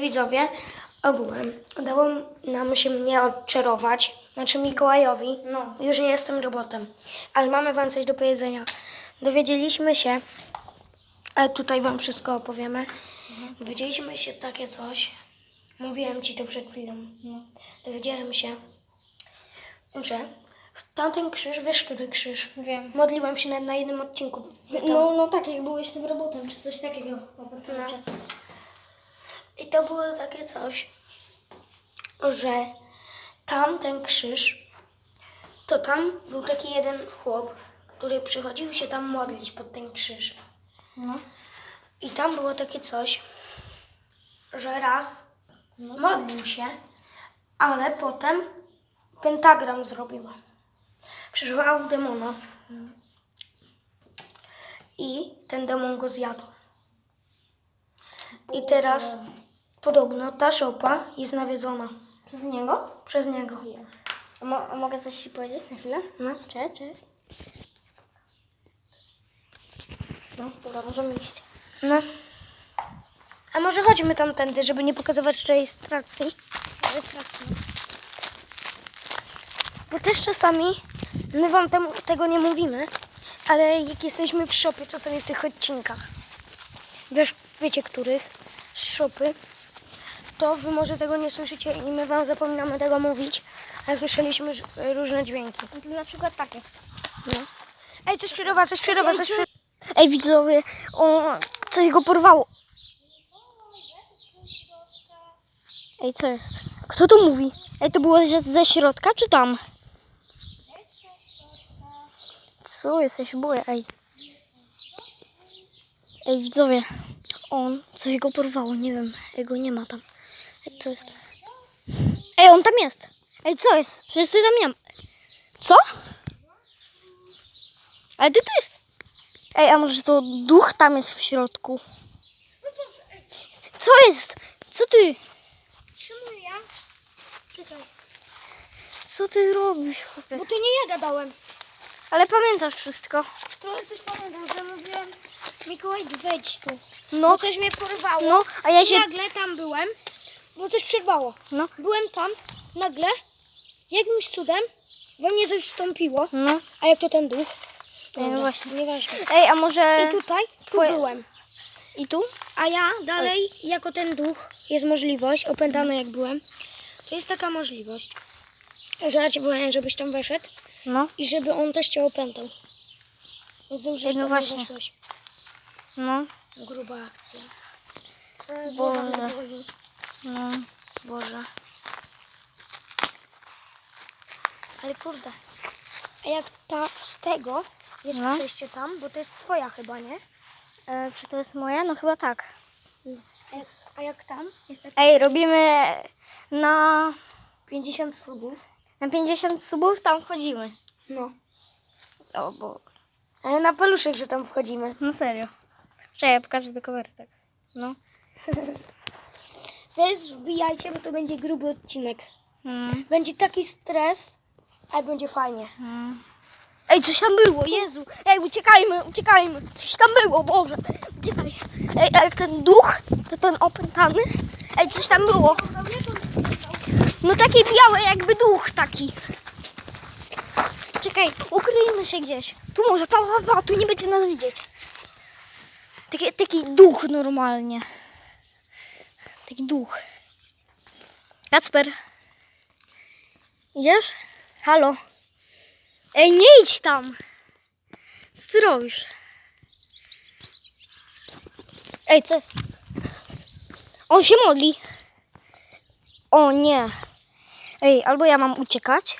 Widzowie, ogółem udało nam się mnie odczarować, znaczy Mikołajowi. No. Już nie jestem robotem, ale mamy wam coś do powiedzenia. Dowiedzieliśmy się, ale tutaj wam wszystko opowiemy. Dowiedzieliśmy się takie coś, mówiłem ci to przed chwilą. Dowiedziałem się, że w tamten krzyż, wiesz, który krzyż? Wiem. Modliłem się na, na jednym odcinku. No, no tak, jak byłeś tym robotem, czy coś takiego. No. I to było takie coś, że tam ten krzyż, to tam był taki jeden chłop, który przychodził się tam modlić pod ten krzyż. No. I tam było takie coś, że raz modlił się, ale potem pentagram zrobił. Przyszła demona. I ten demon go zjadł. I teraz podobno ta szopa jest nawiedzona Przez niego? przez niego. A, mo- a mogę coś ci powiedzieć na chwilę? No. Cześć, cześć. No, dobra, możemy iść. no. A może chodźmy tamtędy, żeby nie pokazywać rejestracji? Rejestracja. Bo też czasami my wam tego nie mówimy, ale jak jesteśmy w szopie, czasami w tych odcinkach, wiesz, wiecie których, z szopy, to wy może tego nie słyszycie i my wam zapominamy tego mówić, ale słyszeliśmy różne dźwięki. Na przykład takie. No. Ej, coś przyrywa, coś przyrywa, coś przyrywa. Ej, widzowie, o, coś go porwało. Ej, co jest? Kto to mówi? Ej, to było ze środka, czy tam? Co? Jesteś boję, ej. Ej, widzowie, on, coś go porwało, nie wiem, jego nie ma tam. Ej, co jest? Ej, on tam jest. Ej, co jest? Przecież ty tam nie ma. Co? Ale ty tu jest. Ej, a może to duch tam jest w środku? Co jest? Co ty? Czemu ja? Czekaj, Co ty robisz? chłopie? bo to nie ja gadałem. Ale pamiętasz wszystko. Trochę coś pamiętam, że mówiłem, Mikołaj, wejdź tu. No, Bo coś mnie porwało. no, a ja się... I nagle tam byłem, bo coś przerwało. No, Byłem tam, nagle, jakimś cudem, we mnie coś wstąpiło. no. A jak to ten duch? Ej, no właśnie. Nieważne. Ej, a może... I tutaj, tu Twoje- byłem. I tu? A ja dalej, jako ten duch, jest możliwość, opętany jak byłem, to jest taka możliwość, że ja ci powiem, żebyś tam weszedł No, i żeby on też cię opętał. Więc dobrze, że no tam nie właśnie. weszłeś. no, Gruba akcja. Boże. No. Boże. Ale kurde. A jak ta z tego jest No. przejście tam, bo to jest twoja chyba, nie? E, czy to jest moja? No chyba tak. Jest. A jak tam jest tak Ej, robimy na, 50 subów. na 50 subów, tam wchodzimy. No. O, bo... Ale na paluszek, że tam wchodzimy. No serio. Czekaj, ja pokażę do kamery, tak. No. Więc wbijajcie, bo to będzie gruby odcinek. Mm. Będzie taki stres, ale będzie fajnie. Ej, coś tam było, Jezu. Ej, uciekajmy, uciekajmy. Coś tam było, Boże. Uciekaj. Ej, jak ten duch, to ten opętany. Ej, coś tam było. No takie białe, jakby duch taki. Czekaj, ukryjmy się gdzieś. Tu może, pa, pa, pa, tu nie będzie nas widzieć. Taki, taki duch normalnie. Taki duch. Kacper. Idziesz? Halo. Ej, nie idź tam. Co ty robisz? Ej, co jest? On się modli. O nie. Ej, albo ja mam uciekać,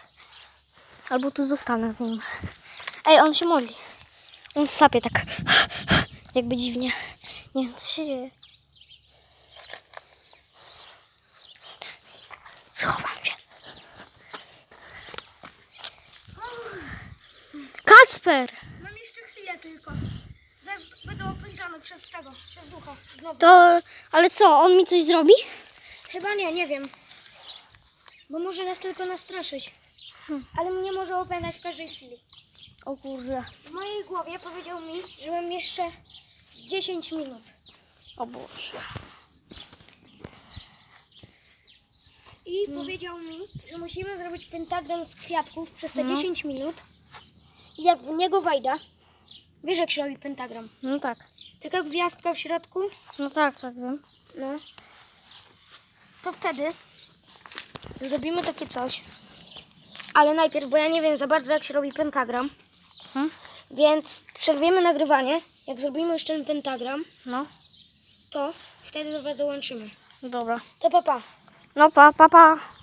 albo tu zostanę z nim. Ej, on się modli. On sapie tak. Jakby dziwnie. Nie wiem, co się dzieje. Schowam się. Kacper! Mam jeszcze chwilę tylko. Zaraz będę opętany przez tego, przez ducha. Znowu. To, ale co, on mi coś zrobi? Chyba nie, nie wiem. Bo może nas tylko nastraszyć. Ale mnie może opętać w każdej chwili. O kurde. W mojej głowie powiedział mi, że mam jeszcze z 10 minut. O Boże. I powiedział mi, że musimy zrobić pentagram z kwiatków przez te No. 10 minut. I jak w niego wejdę, wiesz jak się robi pentagram? No tak. Taka gwiazdka w środku, No tak, tak wiem. no. To wtedy zrobimy takie coś. Ale najpierw, bo ja nie wiem za bardzo jak się robi pentagram, Hmm? więc przerwiemy nagrywanie. Jak zrobimy już ten pentagram, No, to wtedy do Was dołączymy. dobra. To papa. No pa, pa, pa.